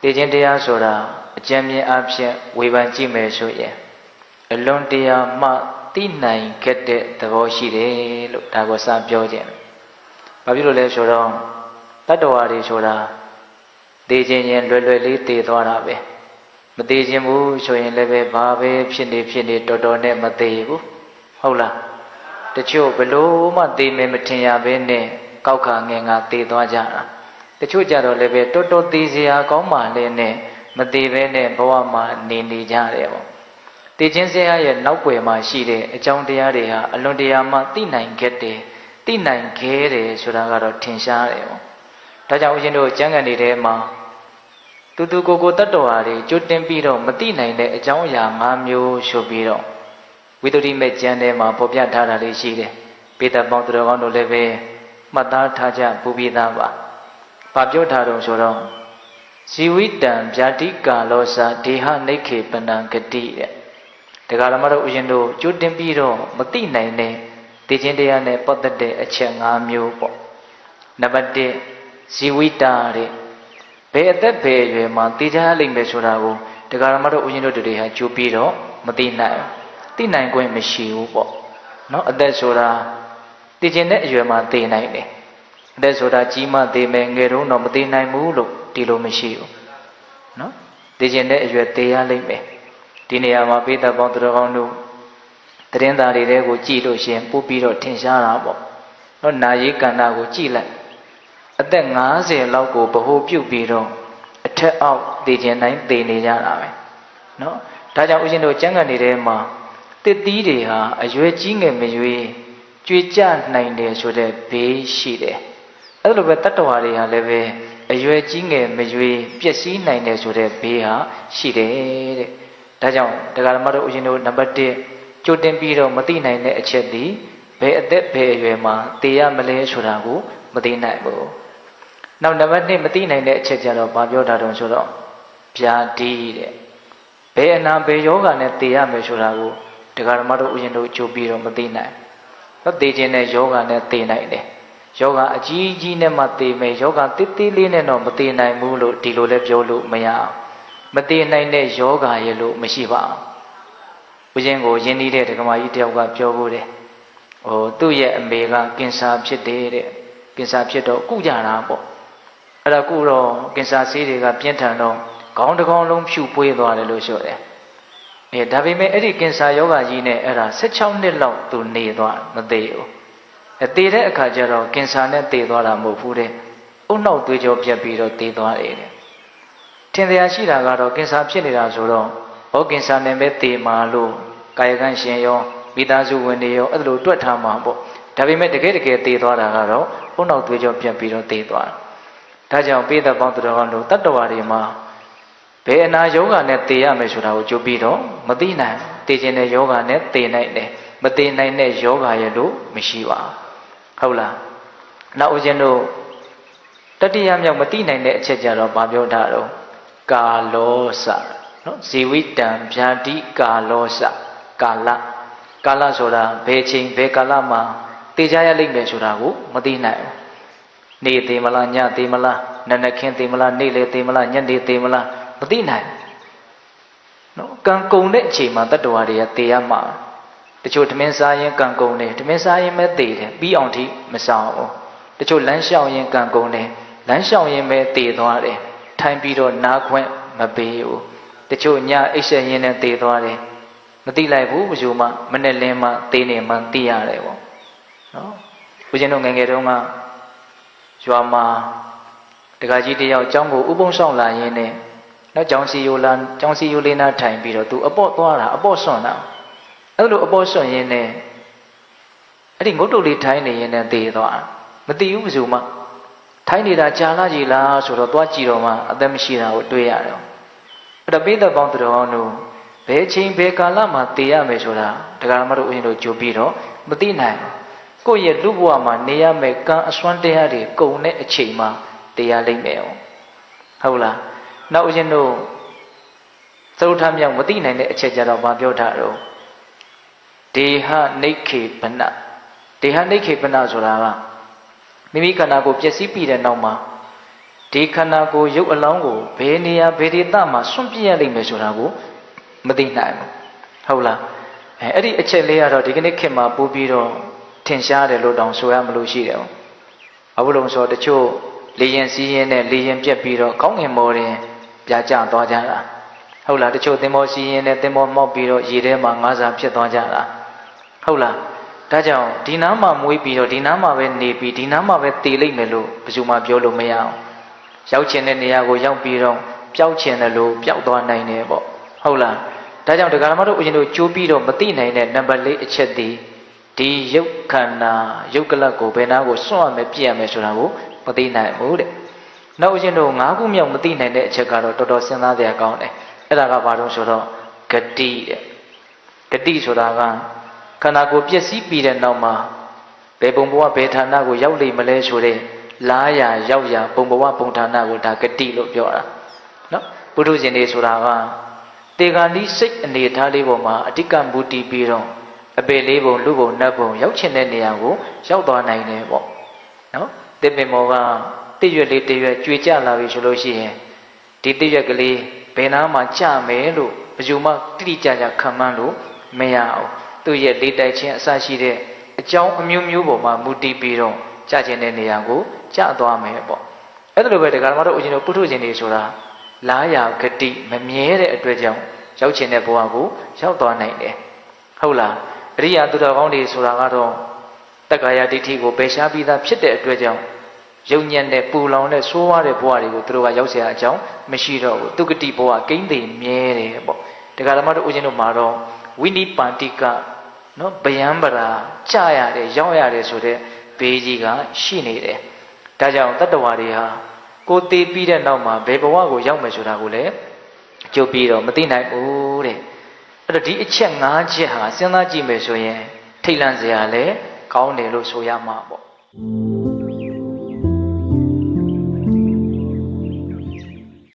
သိခြင်းတရားဆိုတာအကျဉ်းမြင်အဖြစ်ဝေဖန်ကြည့်မယ်ဆိုရင်အလွန်တရာမှသိနိုင်ခဲ့တဲ့သဘောရှိတယ်လို့ဒါကိုစပြောခြင်း။ဘာဖြစ်လို့လဲဆိုတော့တတ္တဝါတွေဆိုတာသိခြင်းရင်လွယ်လွယ်လေးသိသွားတာပဲ။မသိခြင်းဘူးဆိုရင်လည်းပဲဘာပဲဖြစ်နေဖြစ်နေတော်တော်နဲ့မသိဘူး။ဟုတ်လား။တချို့ဘလို့မှသိမယ်မထင်ရဘဲနဲ့ကောက်ခါငင်ငါသိသွားကြတာ။ တချို့ကြတော့လည်းပဲတော်တော်သိစရာကောင်းမှလည်းနဲ့မသိဘဲနဲ့ဘဝမှာနေနေကြတယ်ပေါ့။သိချင်းစရာရဲ့နောက်ွယ်မှာရှိတဲ့အကြောင်းတရားတွေဟာအလွန်တရာမှသိနိုင်ခဲ့တယ်။သိနိုင်ခဲ့တယ်ဆိုတာကတော့ထင်ရှားတယ်ပေါ့။ဒါကြောင့်ဦးဇင်းတို့ကျမ်းဂန်တွေထဲမှာတူတူကိုကိုတတ္တဝါတွေကြွတင်ပြီးတော့မသိနိုင်တဲ့အကြောင်းအရာ၅မျိုးဆိုပြီးတော့ဝိသုဒ္ဓိမဲ့ကျမ်းထဲမှာဖော်ပြထားတာလေးရှိတယ်။ပေတပေါင်းသူတော်ကောင်းတို့လည်းပဲမှတ်သားထားကြပူပြီးသားပါ။ ဘာပြောထားတော့ဆိုတော့ဇီဝိတံဗျာတိကာလောစာဒေဟနိခေပနံဂတိတဲ့။ဒကာရမတို့ဦးရှင်တို့ကြွတင်ပြီးတော့မသိနိုင်တဲ့သိချင်းတရားနဲ့ပတ်သက်တဲ့အချက်၅မျိုးပေါ့။နံပါတ်1ဇီဝိတာတဲ့ဘယ်အသက်ဘယ်အရွယ်မှာသိကြရလိမ့်မယ်ဆိုတာကိုဒကာရမတို့ဦးရှင်တို့တွေဟာကြိုးပြီးတော့မသိနိုင်ဘူးသိနိုင်ခွင့်မရှိဘူးပေါ့နော်အသက်ဆိုတာသိခြင်းတဲ့အရွယ်မှာသိနိုင်တယ် အသက်ဆိုတာကြီးမှသိမယ်ငယ်တုန်းတော့မသိနိုင်ဘူးလို့ဒီလိုမရှိဘူးနော်သိခြင်းတဲ့အရွယ်သိရလိမ့်မယ်ဒီနေရာမှာပိဿပေါင်းသူတော်ကောင်းတို့တရင်သားတွေတဲကိုကြည့်လို့ရှိရင်ပို့ပြီးတော့ထင်ရှားတာပေါ့နော်နာယီကန္တာကိုကြည့်လိုက်အသက်50လောက်ကိုဗဟိုပြုတ်ပြီးတော့အထက်အောက်သိခြင်းတိုင်းသိနေကြတာပဲနော်ဒါကြောင့်ဦးဇင်းတို့ကျမ်းဂန်တွေထဲမှာတစ်သီးတွေဟာအရွယ်ကြီးငယ်မရွေးကြွေကြနိုင်တယ်ဆိုတဲ့ဘေးရှိတယ် အဲ့လိုပဲတတ္တဝါတွေဟာလည်းပဲအရွယ်ကြီးငယ်မရွေးပျက်စီးနိုင်တယ်ဆိုတဲ့ဘေးဟာရှိတယ်တဲ့ဒါကြောင့်တရားဓမ္မတို့ဦးဇင်းတို့နံပါတ်1ကြိုတင်ပြီးတော့မသိနိုင်တဲ့အချက်ဒီဘယ်အသက်ဘယ်အရွယ်မှာသိရမလဲဆိုတာကိုမသိနိုင်ဘူးနောက်နံပါတ်2မသိနိုင်တဲ့အချက်ကြတော့ဘာပြောတာတုံးဆိုတော့ဗျာတိတဲ့ဘယ်အနာဘယ်ယောဂနဲ့သိရမယ်ဆိုတာကိုတရားဓမ္မတို့ဦးဇင်းတို့ကြိုပြီးတော့မသိနိုင်တော့သိခြင်းနဲ့ယောဂနဲ့သိနိုင်တယ် ယောဂအကြီးကြီးနဲ့မှသိမယ်ယောဂတိတိလေးနဲ့တော့မသိနိုင်ဘူးလို့ဒီလိုလဲပြောလို့မရအောင်မသိနိုင်တဲ့ယောဂရဲ့လို့မရှိပါဘူးဦးဇင်းကိုယဉ်ဤတဲ့ဒကမာကြီးတယောက်ကပြောဖို့တယ်ဟိုသူ့ရဲ့အမေကကင်ဆာဖြစ်တယ်တဲ့ကင်ဆာဖြစ်တော့ကုကြတာပေါ့အဲ့ဒါကုတော့ကင်ဆာဆေးတွေကပြင်းထန်တော့ခေါင်းတစ်ကောင်လုံးဖြူပွေးသွားတယ်လို့ဆိုတယ်အဲဒါပေမဲ့အဲ့ဒီကင်ဆာယောဂကြီးနဲ့အဲ့ဒါ16နှစ်လောက်သူနေသွားမသေးဘူး အသေးတဲ့အခါကျတော့ကင်ဆာနဲ့သေသွားတာမဟုတ်ဘူးတဲ့အုတ်နောက်သွေးကြောပြတ်ပြီးတော့သေသွားတယ်တဲ့ထင်တရားရှိတာကတော့ကင်ဆာဖြစ်နေတာဆိုတော့ဟောကင်ဆာနဲ့ပဲသေမှာလို့ကာယကံရှင်ရောမိသားစုဝင်တွေရောအဲ့လိုတွက်ထားမှာပေါ့ဒါပေမဲ့တကယ်တကယ်သေသွားတာကတော့အုတ်နောက်သွေးကြောပြတ်ပြီးတော့သေသွားတယ်ဒါကြောင့်ပိဿပေါင်းသူတော်ကောင်းတို့တတ္တဝါတွေမှာဘယ်အနာယောဂနဲ့သေရမယ်ဆိုတာကိုကြိုးပြီးတော့မသိနိုင်သေခြင်းတဲ့ယောဂနဲ့သေနိုင်တယ်မသေနိုင်တဲ့ယောဂရဲ့လို့မရှိပါဘူး ဟုတ်လားနောက်ဦးဇင်းတို့တတိယမြောက်မသိနိုင်တဲ့အချက်ကြတော့ဗာပြောတာတော့ကာလောစနော်ဇီဝိတံဗျာတိကာလောစကာလကာလဆိုတာဘယ်ချိန်ဘယ်ကာလမှာသိကြရလိမ့်မယ်ဆိုတာကိုမသိနိုင်ဘူးနေသေးမလားညသေးမလားနနခင်းသေးမလားနေ့လေသေးမလားညနေသေးမလားမသိနိုင်နော်ကံကုံတဲ့အချိန်မှာတတ္တဝါတွေကသေရမှာ တချို့ဓမင်းစားရင်ကံကုန်တယ်ဓမင်းစားရင်ပဲတည်တယ်ပြီးအောင်ထိမဆောင်ဘူးတချို့လမ်းလျှောက်ရင်ကံကုန်တယ်လမ်းလျှောက်ရင်ပဲတည်သွားတယ်ထိုင်ပြီးတော့နားခွင့်မပေးဘူးတချို့ညအိပ်ဆက်ရင်နဲ့တည်သွားတယ်မသိလိုက်ဘူးဘယ်လိုမှမနဲ့လင်းမှတည်နေမှသိရတယ်ပေါ့နော်ဘုရင်တို့ငယ်ငယ်တုန်းကရွာမှာတခါကြီးတယောက်အကြောင်းကိုဥပုံဆောင်လာရင်းနဲ့နောက်ကြောင်စီယိုလာကြောင်စီယိုလေးနာထိုင်ပြီးတော့သူအပေါ့သွားတာအပေါ့စွန့်တာ အဲ့လိုအပေါ့ဆွန့်ရင်းနဲ့အဲ့ဒီငုတ်တုတ်လေးထိုင်နေရင်းနဲ့သေသွားမသိဘူးဘယ်သူမှထိုင်နေတာကြာလာကြီးလားဆိုတော့သွားကြည့်တော့မှအသက်မရှိတာကိုတွေ့ရတယ်အဲ့တော့ပိသက်ပေါင်းသူတော်ကောင်းတို့ဘယ်ချိန်ဘယ်ကာလမှာသေရမယ်ဆိုတာတရားမတို့ဦးရင်တို့ကြိုပြီးတော့မသိနိုင်ဘူးကိုယ့်ရဲ့လူဘဝမှာနေရမယ်ကံအစွမ်းတရားတွေကုန်တဲ့အချိန်မှာတရားလိမ့်မယ်ဟုတ်လားနောက်ဦးဇင်းတို့သရုထမြောက်မသိနိုင်တဲ့အချက်ကြတော့မပြောထားတော့ ဒေဟနိခေပနဒေဟနိခေပနဆိုတာကမိမိခန္ဓာကိုယ်ပျက်စီးပြီးတဲ့နောက်မှာဒီခန္ဓာကိုယ်ရုပ်အလောင်းကိုဘယ်နေရာဘယ်ဒေသမှာစွန့်ပြစ်ရလိမ့်မယ်ဆိုတာကိုမသိနိုင်ဘူးဟုတ်လားအဲအဲ့ဒီအချက်လေးကတော့ဒီကနေ့ခေတ်မှာပို့ပြီးတော့ထင်ရှားတယ်လို့တောင်ဆိုရမလို့ရှိတယ်။အဘလုံးဆိုတချို့လေရင်စီးရင်နဲ့လေရင်ပြက်ပြီးတော့ကောင်းငင်မော်ရင်ပြာကျသွားကြတာဟုတ်လားတချို့သင်္ဘောစီးရင်နဲ့သင်္ဘောမောက်ပြီးတော့ရေထဲမှာငါးစာဖြစ်သွားကြတာ ဟုတ်လားဒါကြောင့်ဒီနားမှာမွေးပြီးတော့ဒီနားမှာပဲနေပြီးဒီနားမှာပဲတည်လိမ့်မယ်လို့ဘယ်သူမှပြောလို့မရအောင်ရောက်ချင်တဲ့နေရာကိုရောက်ပြီးတော့ပျောက်ချင်တယ်လို့ပျောက်သွားနိုင်တယ်ပေါ့ဟုတ်လားဒါကြောင့်ဒကာမတို့ဦးဇင်းတို့ကြိုးပြီးတော့မသိနိုင်တဲ့နံပါတ်၄အချက်ဒီဒီရုပ်ခန္ဓာရုပ်ကလတ်ကိုဘယ်နာကိုစွန့်ရမယ်ပြည့်ရမယ်ဆိုတာကိုမသိနိုင်ဘူးတဲ့နောက်ဦးဇင်းတို့၅ခုမြောက်မသိနိုင်တဲ့အချက်ကတော့တော်တော်စဉ်းစားစရာကောင်းတယ်အဲ့ဒါကဘာလို့ဆိုတော့ဂတိတဲ့ဂတိဆိုတာက ခန္ဓာကိုယ်ပျက်စီးပြီးတဲ့နောက်မှာဘယ်ပုံဘဝဘယ်ဌာနကိုရောက်လိမ့်မလဲဆိုတဲ့လားရရောက်ရပုံဘဝပုံဌာနကိုဒါဂတိလို့ပြောတာနော်ပုထုဇဉ်တွေဆိုတာကတေဂာနိစိတ်အနေထားလေးပေါ်မှာအတိကမူတည်ပြီးတော့အပေလေးပုံလူပုံနတ်ပုံရောက်ချင်တဲ့နေရာကိုရောက်သွားနိုင်တယ်ပေါ့နော်တစ်ပင်မောကတည့်ရွက်လေးတည့်ရွက်ကြွေကြလာပြီဆိုလို့ရှိရင်ဒီတည့်ရွက်ကလေးဘယ်နာမှကြမယ်လို့ဘယ်သူမှတိတိကျကျခံမှန်းလို့မရအောင် သူ့ရဲ့လေးတိုက်ချင်းအစရှိတဲ့အကြောင်းအမျိုးမျိုးပေါ်မှာမူတည်ပြီးတော့ကြကျင်တဲ့နေရာကိုကြသွားမယ်ပေါ့အဲ့ဒါလိုပဲဒကာမတို့ဦးဇင်းတို့ပုထုဇဉ်တွေဆိုတာလားရာဂတိမမြဲတဲ့အတွက်ကြောင့်ရောက်ချင်တဲ့ဘဝကိုရောက်သွားနိုင်တယ်ဟုတ်လားအရိယာသူတော်ကောင်းတွေဆိုတာကတော့တက္ကာယဒိဋ္ဌိကိုပယ်ရှားပြီးသားဖြစ်တဲ့အတွက်ကြောင့်ယုံညံ့တဲ့ပူလောင်တဲ့ဆိုးဝါးတဲ့ဘဝတွေကိုသူတို့ကရောက်เสียအကြောင်းမရှိတော့ဘူးသူကတိဘဝကိမ့်သိမြဲတယ်ပေါ့ဒကာဓမ္မတို့ဦးဇင်းတို့မှာတော့ဝိနိပန္တိက နော်ဗျံပရာကြာရတယ်ရောက်ရတယ်ဆိုတဲ့ဘေးကြီးကရှိနေတယ်ဒါကြောင့်တတ္တဝါတွေဟာကိုယ်တည်ပြီးတဲ့နောက်မှာဘယ်ဘဝကိုရောက်မယ်ဆိုတာကိုလည်းကြုတ်ပြီးတော့မသိနိုင်ဘူးတဲ့အဲ့တော့ဒီအချက်၅ချက်ဟာစဉ်းစားကြည့်မယ်ဆိုရင်ထိတ်လန့်စရာလည်းကောင်းတယ်လို့ဆိုရမှာပေါ့